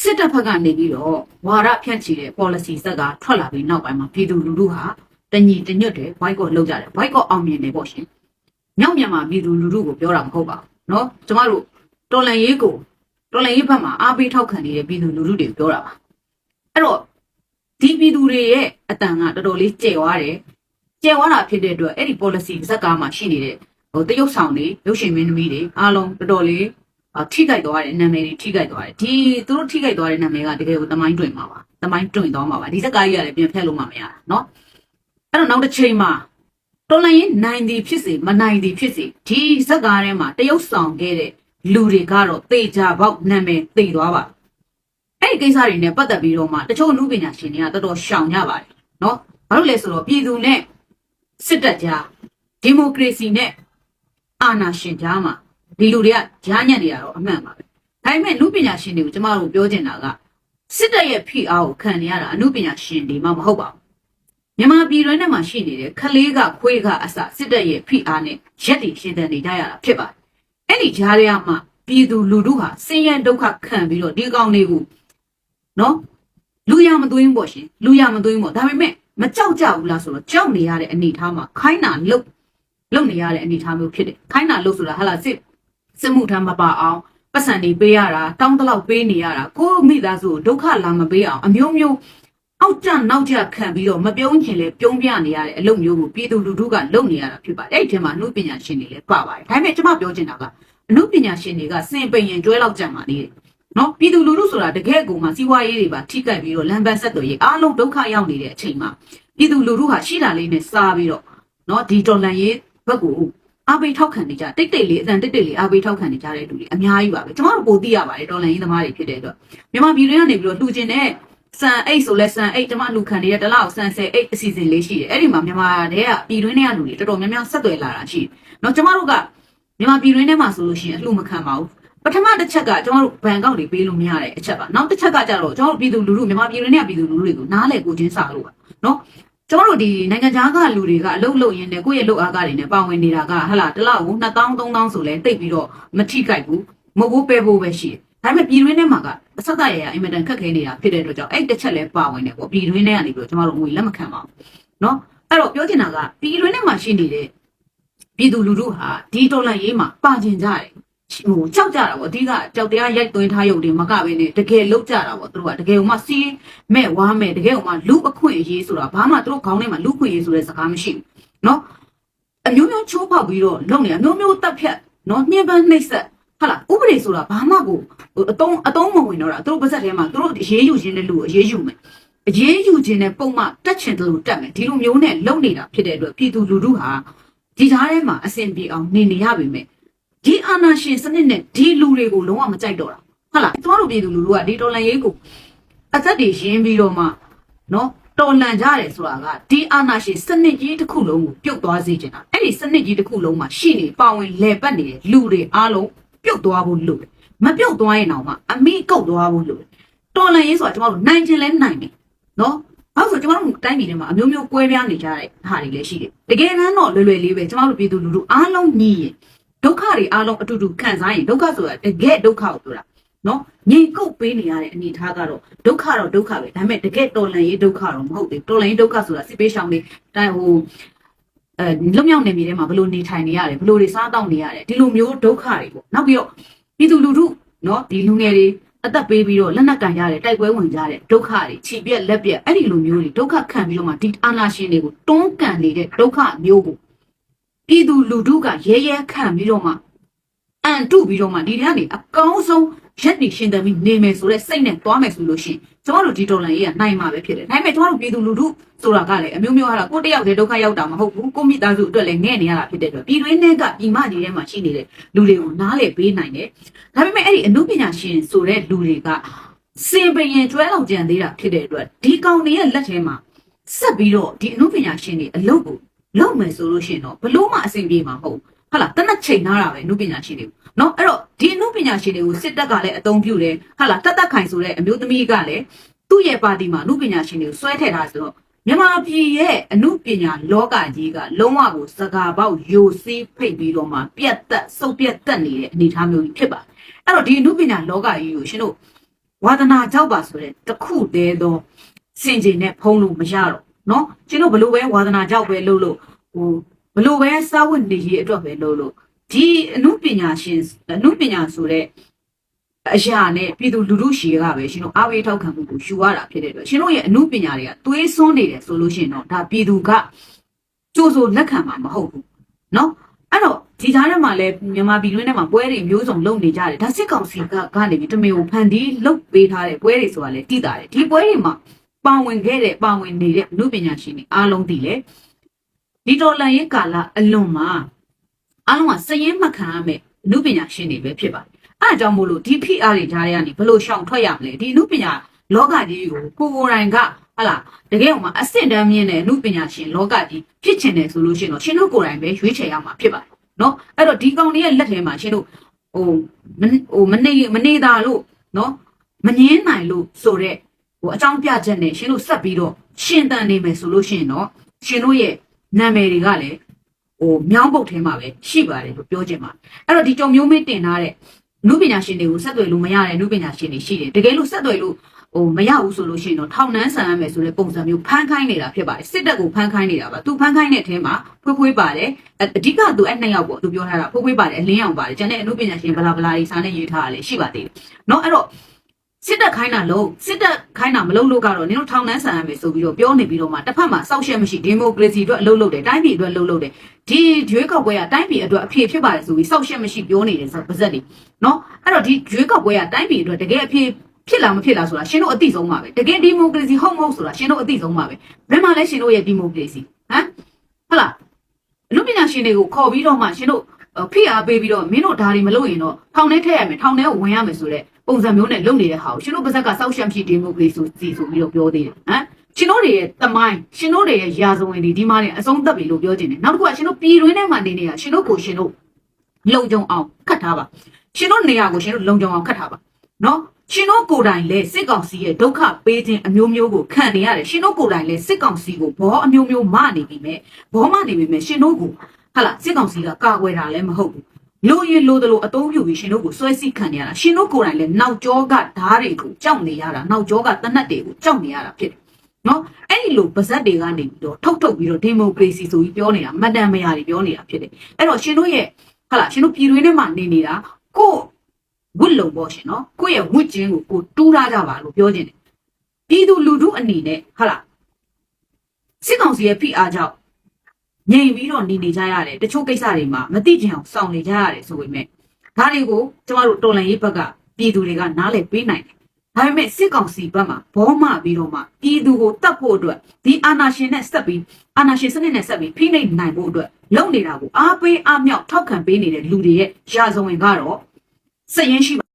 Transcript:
စစ်တပ်ဘက်ကနေပြီးတော့ဝါရဖြန့်ချီတဲ့ policy ဆက်ကထွက်လာပြီးနောက်ပိုင်းမှာပြည်သူလူထုဟာတညီတညွတ်တယ် boycott လုပ်ကြတယ် boycott အောင်မြင်တယ်ပေါ့ရှင်မြောက်မြန်မာပြည်သူလူထုကိုပြောတာမဟုတ်ပါဘူးเนาะကျမတို့တော်လန်ရေးကိုတော်လန်ရေးဘက်မှာအားပေးထောက်ခံနေတဲ့ပြည်သူလူထုတွေကိုပြောတာပါအဲ့တော့ဒီပြည်သူတွေရဲ့အတန်ကတော်တော်လေးကျယ်ဝတယ်ကျယ်ဝတာဖြစ်တဲ့အတွက်အဲ့ဒီ policy ဇက်ကားမှာရှိနေတဲ့ဟိုတရုတ်ဆောင်တွေရုပ်ရှင်မင်းသမီးတွေအားလုံးတော်တော်လေး အာ ထိခိုက်သွားတဲ့နာမည်တွေထိခိုက်သွားတယ်ဒီသူတို့ထိခိုက်သွားတဲ့နာမည်ကတကယ်ကိုတမိုင်းတွင်မှာပါတမိုင်းတွင်သွားမှာပါဒီစကားကြီးကလည်းပြန်ဖက်လို့မှမရတာเนาะအဲ့တော့နောက်တစ်ချိန်မှာတော်လိုင်းရင်နိုင်သည်ဖြစ်စေမနိုင်သည်ဖြစ်စေဒီစကားထဲမှာတရုတ်ဆောင်ခဲ့တဲ့လူတွေကတော့တေချာပေါက်နာမည်သိသွားပါအဲ့ဒီကိစ္စတွေနဲ့ပတ်သက်ပြီးတော့မှတချို့လူပညာရှင်တွေကတော်တော်ရှောင်ကြပါတယ်เนาะဘာလို့လဲဆိုတော့ပြည်သူနဲ့စစ်တပ်ကြားဒီမိုကရေစီနဲ့အာဏာရှင်ကြားမှာ ဒီလူတွေကကြားညက်နေရတော့အမှန်ပါပဲဒါပေမဲ့လူပညာရှင်တွေကိုကျမတို့ပြောချင်တာကစစ်တပ်ရဲ့ဖိအားကိုခံနေရတာအမှုပညာရှင်တွေမှမဟုတ်ပါဘူးမြန်မာပြည်တွင်းထဲမှာရှိနေတဲ့ခလေးကခွေးကအစစစ်တပ်ရဲ့ဖိအားနဲ့ရက်တွေရှင်သန်နေကြရတာဖြစ်ပါတယ်အဲ့ဒီကြားထဲမှာပြည်သူလူထုဟာဆင်းရဲဒုက္ခခံပြီးတော့ဒီကောင်တွေကိုနော်လူရမသွင်းပေါ့ရှင်လူရမသွင်းပေါ့ဒါပေမဲ့မကြောက်ကြဘူးလားဆိုတော့ကြောက်နေရတဲ့အနေအထားမှာခိုင်းတာလုတ်လုတ်နေရတဲ့အနေအထားမျိုးဖြစ်တယ်ခိုင်းတာလုတ်ဆိုတာဟာလာစစ် စစ်မှုထမ်းမပါအောင်ပတ်စံတွေပေးရတာတောင်းတလောက်ပေးနေရတာကိုယ့်မိသားစုကိုဒုက္ခလာမပေးအောင်အမျိုးမျိုးအောက်ကျနောက်ကျခံပြီးတော့မပြုံးချင်လဲပြုံးပြနေရတဲ့အလုပ်မျိုးကိုပြည်သူလူထုကလုပ်နေရတာဖြစ်ပါတယ်အဲ့ဒီထဲမှာအမှုပညာရှင်တွေလည်းပါပါတယ်ဒါပေမဲ့ကျွန်မပြောချင်တာကအမှုပညာရှင်တွေကစင်ပိန်ရင်ကျွဲလောက်ကြံပါသေးတယ်နော်ပြည်သူလူထုဆိုတာတကယ်ကိုမှစီးပွားရေးတွေပါထိကြိုက်ပြီးတော့လမ်းပန်းဆက်သွယ်ရေးအားလုံးဒုက္ခရောက်နေတဲ့အချိန်မှာပြည်သူလူထုဟာရှိတာလေးနဲ့စားပြီးတော့နော်ဒီတော်လန်ရေးဘက်ကို အားပေးထောက်ခံနေကြတိတ်တိတ်လေးအတန်တိတ်တိတ်လေးအားပေးထောက်ခံနေကြတဲ့လူတွေအများကြီးပါပဲကျွန်တော်တို့ပိုသိရပါတယ်တော်လန်ရေးသမားတွေဖြစ်တဲ့အတွက်မြန်မာပြည်တွင်းကနေပြီးတော့လှူကျင်တဲ့စံအိတ်ဆိုလဲစံအိတ်ကျွန်မလူခံနေတဲ့တလောက်စံဆယ်အိတ်အစီအစဉ်လေးရှိတယ်အဲ့ဒီမှာမြန်မာတဲကပြည်တွင်းထဲကလူတွေတော်တော်များများဆက်သွယ်လာတာရှိတယ်เนาะကျွန်တော်တို့ကမြန်မာပြည်တွင်းထဲမှာဆိုလို့ရှိရင်အလှမခံပါဘူးပထမတစ်ချက်ကကျွန်တော်တို့ဘန်ကောက်တွေပေးလို့မရတဲ့အချက်ပါနောက်တစ်ချက်ကကြတော့ကျွန်တော်တို့ပြည်သူလူထုမြန်မာပြည်တွင်းထဲကပြည်သူလူထုတွေကိုနားလေကိုချင်းစာလို့ပါเนาะ ကျွန်တော်တို့ဒီနိုင်ငံခြားကလူတွေကအလုပ်လုပ်ရင်းနဲ့ကိုယ့်ရဲ့လုပ်အားကတွေနဲ့ပါဝင်နေတာကဟလာတစ်လောက်ကို2000 3000ဆိုလဲတိတ်ပြီးတော့မထိကြိုက်ဘူးမဟုတ်ဘူးပဲဖို့ပဲရှိတယ်ဒါပေမဲ့ပြည်တွင်းထဲမှာကအဆက်အရရအင်မတန်ခက်ခဲနေတာဖြစ်တဲ့အတွက်ကြောင့်အဲ့တစ်ချက်လဲပါဝင်တယ်ပေါ့ပြည်တွင်းထဲကနေပြီးတော့ကျွန်တော်တို့ငွေလက်မခံပါဘူးเนาะအဲ့တော့ပြောချင်တာကပြည်တွင်းထဲမှာရှိနေတဲ့ပြည်သူလူထုဟာဒီဒေါ်လာရေးမှာပါကျင်ကြတယ် ဟိုကြောက်ကြတာပေါ့အဓိကကြောက်တရားရိုက်သွင်းထားရုပ်တွေမကပဲနဲ့တကယ်လောက်ကြတာပေါ့သူတို့ကတကယ်ဟိုမှစီးမဲ့ဝါမဲ့တကယ်ဟိုမှလူအခွင့်အရေးဆိုတာဘာမှသူတို့ခေါင်းထဲမှာလူခွင့်အရေးဆိုတဲ့စကားမရှိဘူးเนาะအမျိုးမျိုးချိုးဖောက်ပြီးတော့လုပ်နေအမျိုးမျိုးတက်ဖြတ်เนาะညှဉ်းပန်းနှိပ်စက်ဟာလားဥပဒေဆိုတာဘာမှကိုဟိုအတုံးအတုံးမဝင်တော့တာသူတို့ပါဇက်ထဲမှာသူတို့အေးယူခြင်းတဲ့လူကိုအေးယူမယ်အေးယူခြင်းတဲ့ပုံမှတက်ချင်တယ်လို့တက်မယ်ဒီလိုမျိုးနဲ့လုပ်နေတာဖြစ်တဲ့အတွက်ပြည်သူလူထုဟာဒီသားထဲမှာအဆင်ပြေအောင်နေနေရပါမယ် ဒီအာနာရှင်စနစ်နဲ့ဒီလူတွေကိုလုံးဝမကြိုက်တော့တာဟုတ်လားကျမတို့ပြည်သူလူထုကဒီတော်လန်ရေးကိုအသက်တွေရင်းပြီးတော့မှနော်တော်လန်ကြတယ်ဆိုတာကဒီအာနာရှင်စနစ်ကြီးတစ်ခုလုံးကိုပြုတ်သွားစေချင်တာအဲ့ဒီစနစ်ကြီးတစ်ခုလုံးမှာရှိနေပါဝင်လဲပတ်နေတဲ့လူတွေအားလုံးပြုတ်သွားဖို့လိုတယ်မပြုတ်သွားရင်တော့မှအမိကုတ်သွားဖို့လိုတယ်တော်လန်ရေးဆိုတာကျမတို့နိုင်ခြင်းလဲနိုင်တယ်နော်ဘာလို့ဆိုကျမတို့တိုင်းပြည်ထဲမှာအမျိုးမျိုးကွဲပြားနေကြတဲ့ဟာတွေလည်းရှိတယ်တကယ်တမ်းတော့လွယ်လွယ်လေးပဲကျမတို့ပြည်သူလူထုအားလုံးညီရင် ဒုက္ခတွေအားလုံးအတူတူခံစားရင်ဒုက္ခဆိုတာတကယ်ဒုက္ခကိုပြောတာနော်ငြိမ်ကုတ်ပေးနေရတဲ့အနေအထားကတော့ဒုက္ခတော့ဒုက္ခပဲဒါပေမဲ့တကယ်တော်လန်ရေးဒုက္ခတော့မဟုတ်သေးဘူးတော်လန်ရေးဒုက္ခဆိုတာစစ်ပေးရှောင်တွေတိုင်းဟိုအဲလွတ်မြောက်နေမြေထဲမှာဘလို့နေထိုင်နေရတယ်ဘလို့တွေစားတောက်နေရတယ်ဒီလိုမျိုးဒုက္ခတွေပေါ့နောက်ပြီးတော့ပြည်သူလူထုနော်ဒီလူငယ်တွေအသက်ပေးပြီးတော့လက်နက်ကန်ရတဲ့တိုက်ပွဲဝင်ကြတဲ့ဒုက္ခတွေခြိပြက်လက်ပြက်အဲ့ဒီလိုမျိုးတွေဒုက္ခခံပြီးတော့မှဒီအာနာရှင်တွေကိုတွန်းကန်နေတဲ့ဒုက္ခမျိုးကို ပြည်သူလူထုကရဲရဲခံပြီးတော့မှအန်တုပြီးတော့မှဒီထဲကနေအကောင်းဆုံးရက်နေရှင်သန်ပြီးနေမယ်ဆိုတဲ့စိတ်နဲ့သွားမယ်ဆိုလို့ရှိရင်ကျမတို့ဒီဒေါ်လာရေးကနိုင်မှာပဲဖြစ်တယ်။ဒါပေမဲ့ကျမတို့ပြည်သူလူထုဆိုတာကလည်းအမျိုးမျိုးဟာလားကိုတယောက်တည်းဒုက္ခရောက်တာမဟုတ်ဘူး။ကိုမိသားစုအတွက်လည်းငဲ့နေရတာဖြစ်တဲ့အတွက်ပြည်တွင်းထဲကပြည်မကြီးထဲမှာရှိနေတဲ့လူတွေကိုနားလေပေးနိုင်တယ်။ဒါပေမဲ့အဲ့ဒီအမှုပညာရှင်ဆိုတဲ့လူတွေကစင်ပရင်ကျွဲလောက်ကြံသေးတာဖြစ်တဲ့အတွက်ဒီကောင်တွေရဲ့လက်ထဲမှာဆက်ပြီးတော့ဒီအမှုပညာရှင်တွေအလုပ်ကို လုပ်မယ်ဆိုလို့ရှိရင်တော့ဘလို့မှအဆင်ပြေမှာမဟုတ်ဘူးဟာလားတနက်ချိန်ထားတာပဲအမှုပညာရှင်တွေကိုเนาะအဲ့တော့ဒီအမှုပညာရှင်တွေကိုစစ်တပ်ကလည်းအသုံးပြုတယ်ဟာလားတတ်တတ်ခိုင်ဆိုတဲ့အမျိုးသမီးကလည်းသူ့ရဲ့ပါတီမှာအမှုပညာရှင်တွေကိုဆွဲထည့်ထားဆိုတော့မြန်မာပြည်ရဲ့အမှုပညာလောကကြီးကလုံးဝကိုစကားပေါက်ယိုစီးဖိတ်ပြီးတော့မှပြတ်သက်စုပ်ပြတ်တက်နေတဲ့အနေအထားမျိုးကြီးဖြစ်ပါတယ်အဲ့တော့ဒီအမှုပညာလောကကြီးကိုရှင်တို့ ဝါသနာကြောက်ပါဆိုတဲ့တခုတည်းသောစင်ကြင်နဲ့ဖုံးလို့မရတော့ နော်ကျွန်တော်ဘလို့ပဲဝါသနာကြောက်ပဲလုပ်လို့ဟိုဘလို့ပဲစာဝတ်နေရေးအတွက်ပဲလုပ်လို့ဒီအမှုပညာရှင်အမှုပညာဆိုတဲ့အရာနဲ့ပြည်သူလူထုရှီကပဲရှင်တို့အားပေးထောက်ခံမှုကိုယူရတာဖြစ်တဲ့အတွက်ရှင်တို့ရဲ့အမှုပညာတွေကသွေးစွန်းနေတယ်ဆိုလို့ရှိရင်တော့ဒါပြည်သူကကြိုးစိုးလက်ခံမှာမဟုတ်ဘူးနော်အဲ့တော့ဒီကြားထဲမှာလည်းမြန်မာပြည်တွင်းထဲမှာပွဲတွေမျိုးစုံလုပ်နေကြတယ်ဒါစစ်ကောင်စီကကနေပြီးတမင်ကိုဖန်တီးလုပ်ပေးထားတဲ့ပွဲတွေဆိုတာလည်းတည်တာတယ်ဒီပွဲတွေမှာ ပါဝင်ခဲ့တဲ့ပါဝင်နေတဲ့အမှုပညာရှင်တွေအားလုံးသိလေဒီတော်လန်ရေးကာလအလွန်မှာအားလုံးကစည်ရင်မှတ်ခံရမယ်အမှုပညာရှင်တွေပဲဖြစ်ပါတယ်အဲအကြောင်းမို့လို့ဒီ PR တွေကြားထဲကနေဘယ်လိုရှောင်ထွက်ရမလဲဒီအမှုပညာလောကကြီးကိုကိုကိုယ်တိုင်ကဟလာတကယ်ဟိုမှာအစစ်တမ်းမြင့်တဲ့အမှုပညာရှင်လောကကြီးဖြစ်ချင်တယ်ဆိုလို့ရှိရင်တော့ရှင်တို့ကိုယ်တိုင်ပဲရွေးချယ်ရမှာဖြစ်ပါတယ်နော်အဲ့တော့ဒီကောင်တွေရဲ့လက်ထဲမှာရှင်တို့ဟိုမဟိုမနေမနေတာလို့နော်မငင်းနိုင်လို့ဆိုတော့ ဟိုအကြောင်းပြချက်နဲ့ရှင်တို့ဆက်ပြီးတော့ရှင်တန်နေမယ်ဆိုလို့ရှိရင်တော့ရှင်တို့ရဲ့နာမည်တွေကလည်းဟိုမြောင်းပုတ်ထဲမှာပဲရှိပါတယ်လို့ပြောချင်ပါတယ်အဲ့တော့ဒီကြုံမျိုးမင်းတင်ထားတဲ့နုပညာရှင်တွေကိုဆက်သွယ်လို့မရတဲ့နုပညာရှင်တွေရှိတယ်တကယ်လို့ဆက်သွယ်လို့ဟိုမရဘူးဆိုလို့ရှိရင်တော့ထောင်နှန်းဆန်ရမယ်ဆိုတဲ့ပုံစံမျိုးဖမ်းခိုင်းနေတာဖြစ်ပါတယ်စစ်တပ်ကိုဖမ်းခိုင်းနေတာပါသူဖမ်းခိုင်းတဲ့အထဲမှာဖွေးဖွေးပါတယ်အအဓိကသူအဲ့နှစ်ယောက်ပေါ့သူပြောထားတာဖွေးဖွေးပါတယ်အလင်းအောင်ပါတယ်ကျန်တဲ့အနုပညာရှင်ဘလာဘလာတွေစာနဲ့ရေးထားတာလည်းရှိပါသေးတယ်เนาะအဲ့တော့ စစ်တက်ခိုင်းတာလို့စစ်တက်ခိုင်းတာမလုပ်လို့ကတော့နင်တို့ထောင်နှန်းဆန်ရမယ်ဆိုပြီးတော့ပြောနေပြီးတော့မှတစ်ဖက်မှာစောက်ရှက်မရှိဒီမိုကရေစီအတွက်အလုပ်လုပ်တယ်တိုင်းပြည်အတွက်အလုပ်လုပ်တယ်ဒီရွေးကောက်ပွဲကတိုင်းပြည်အတွက်အဖြေဖြစ်ပါတယ်ဆိုပြီးစောက်ရှက်မရှိပြောနေတယ်ဆိုပါဇက်နေနော်အဲ့တော့ဒီရွေးကောက်ပွဲကတိုင်းပြည်အတွက်တကယ်အဖြေဖြစ်လာမဖြစ်လာဆိုတာရှင်တို့အသိဆုံးပါပဲတကယ်ဒီမိုကရေစီဟုတ်မဟုတ်ဆိုတာရှင်တို့အသိဆုံးပါပဲဘယ်မှာလဲရှင်တို့ရဲ့ဒီမိုကရေစီဟမ်ဟုတ်လားလူပညာရှင်တွေကိုခေါ်ပြီးတော့မှရှင်တို့ဖိအားပေးပြီးတော့မင်းတို့ဒါတွေမလုပ်ရင်တော့ထောင်ထဲထည့်ရမယ်ထောင်ထဲဝင်ရမယ်ဆိုတော့ ပုံစံမျိုးနဲ့လုပ်နေတဲ့ဟာကိုရှင်တို့ပါဇက်ကစောက်ရှက်မရှိဒီမိုကရေစီဆိုပြီးတော့ပြောသေးတယ်ဟမ်ရှင်တို့တွေရဲ့တမိုင်းရှင်တို့တွေရဲ့ယာဇဝင်တွေဒီမှာနေအဆုံးသတ်ပြီလို့ပြောခြင်းတယ်နောက်တစ်ခုကရှင်တို့ပြည်တွင်းထဲမှာနေနေတာရှင်တို့ကိုရှင်တို့လုံခြုံအောင်ခတ်ထားပါရှင်တို့နေရာကိုရှင်တို့လုံခြုံအောင်ခတ်ထားပါနော်ရှင်တို့ကိုယ်တိုင်လဲစစ်ကောင်စီရဲ့ဒုက္ခပေးခြင်းအမျိုးမျိုးကိုခံနေရတယ်ရှင်တို့ကိုယ်တိုင်လဲစစ်ကောင်စီကိုဘောအမျိုးမျိုးမနေပြီမဲ့ဘောမနေပြီမဲ့ရှင်တို့ကိုဟာလာစစ်ကောင်စီကကာကွယ်တာလည်းမဟုတ်ဘူး လိုရင်လိုတယ်လို့အသုံးပြုပြီးရှင်တို့ကိုဆွဲစိခံနေရတာရှင်တို့ကိုယ်တိုင်လည်းနောက်ကျောကဓားတွေကိုကြောက်နေရတာနောက်ကျောကတနတ်တွေကိုကြောက်နေရတာဖြစ်တယ်နော်အဲ့ဒီလိုပါဇက်တွေကနေပြီးတော့ထုတ်ထုတ်ပြီးတော့ဒီမိုကရေစီဆိုပြီးပြောနေတာမတန်မရာတွေပြောနေတာဖြစ်တယ်အဲ့တော့ရှင်တို့ရဲ့ဟာလာရှင်တို့ပြည်တွင်းထဲမှာနေနေတာကို့ဝတ်လုံပေါ့ရှင်နော်ကိုယ့်ရဲ့ဝတ်ကျင်းကိုကိုတူးထားကြပါလို့ပြောခြင်းတယ်ပြည်သူလူထုအနေနဲ့ဟာလာစစ်ကောင်စီရဲ့ဖိအားကြောင့် ငြိမ်ပြီးတော့နေနေကြရတယ်တချို့ကိစ္စတွေမှာမသိချင်အောင်စောင့်နေကြရတယ်ဆိုပေမဲ့ဒါတွေကိုကျမတို့တော်လန်ရေးဘက်ကပြည်သူတွေကနားလည်ပေးနိုင်တယ်ဒါပေမဲ့စစ်ကောင်စီဘက်မှာဘောမပြီးတော့မှပြည်သူကိုတတ်ဖို့အတွက်ဒီအာဏာရှင်နဲ့ဆက်ပြီးအာဏာရှင်စနစ်နဲ့ဆက်ပြီးဖိနှိပ်နိုင်ဖို့အတွက်လုပ်နေတာကိုအားပေးအားမြောက်ထောက်ခံပေးနေတဲ့လူတွေရဲ့ရာဇဝင်ကတော့စည်ရင်ရှိပါ